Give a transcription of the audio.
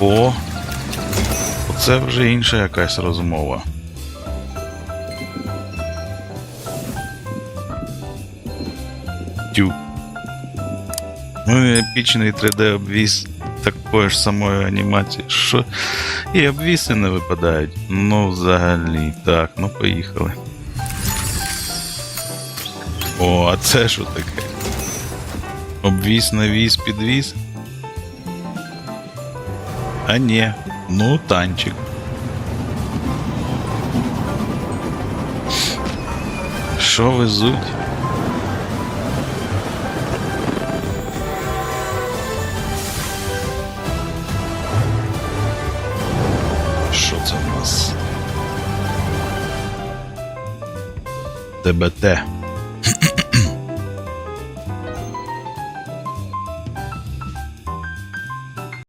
О, оце вже інша якась розмова. Тю. Ну і епічний 3D обвіз такої ж самої анімації. Що? І обвіси не випадають. Ну, взагалі, так, ну поїхали. О, а це що таке? Обвіз, навіз, підвіз? А ні, ну танчик. Що везуть? Що це в нас? ТБТ.